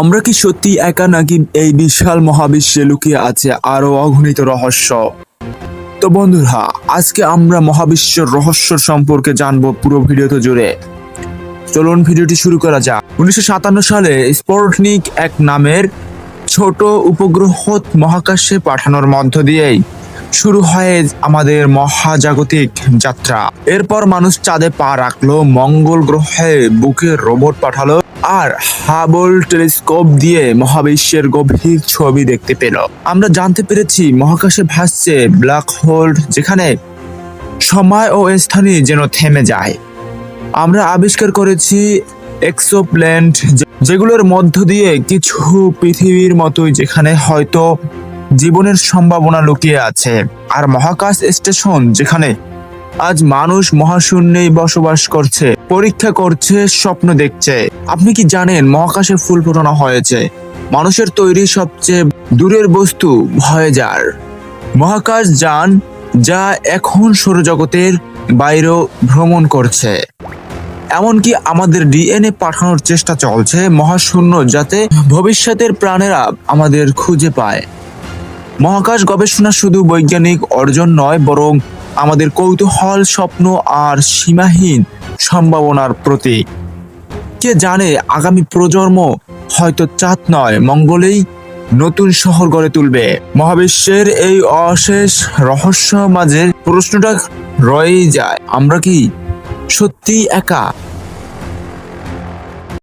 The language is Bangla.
আমরা কি সত্যি একা নাকি এই বিশাল মহাবিশ্বে লুকিয়ে আছে আরও অগণিত রহস্য? তো বন্ধুরা, আজকে আমরা মহাবিশ্বের রহস্য সম্পর্কে জানব পুরো ভিডিওতে জুড়ে। চলুন ভিডিওটি শুরু করা যাক। উনিশশো সাতান্ন সালে স্পোর্টনিক এক নামের ছোট উপগ্রহ মহাকাশে পাঠানোর মধ্য দিয়েই শুরু হয় আমাদের মহাজাগতিক যাত্রা। এরপর মানুষ চাঁদে পা রাখল, মঙ্গল গ্রহে বুকে রোবট পাঠালো আর হাবল টেলিস্কোপ দিয়ে মহাবিশ্বের গভীর ছবি দেখতে পেল। আমরা জানতে পেরেছি মহাকাশে ভাসছে ব্ল্যাক হোল যেখানে সময় ও স্থানই যেন থেমে যায়। আমরা আবিষ্কার করেছি এক্সোপ্ল্যান্ট যেগুলোর মধ্য দিয়ে কিছু পৃথিবীর মতোই যেখানে হয়তো জীবনের সম্ভাবনা লুকিয়ে আছে। আর মহাকাশ স্টেশন যেখানে আজ মানুষ মহাশূন্যেই বসবাস করছে, পরীক্ষা করছে, স্বপ্ন দেখছে। আপনি কি জানেন মহাকাশে ফুল ফোটানো হয়েছে? মানুষের তৈরি সবচেয়ে দূরের বস্তু ভয়েজার। মহাকাশ যান যা এখন সৌরজগতের বাইরেও ভ্রমণ করছে। এমনকি আমাদের ডিএনএ পাঠানোর চেষ্টা চলছে মহাশূন্য যাতে ভবিষ্যতের প্রাণেরা আমাদের খুঁজে পায়। মহাকাশ গবেষণা শুধু বৈজ্ঞানিক অর্জন নয়, বরং আমাদের কৌতূহল, স্বপ্ন আর সীমাহীন সম্ভাবনার প্রতীক। কে জানে আগামী প্রজন্ম হয়তো চাঁদ নয়, মঙ্গলেই নতুন শহর গড়ে তুলবে। মহাবিশ্বের এই অশেষ রহস্য মাঝে প্রশ্নটা রয়েই যায়, আমরা কি সত্যি একা?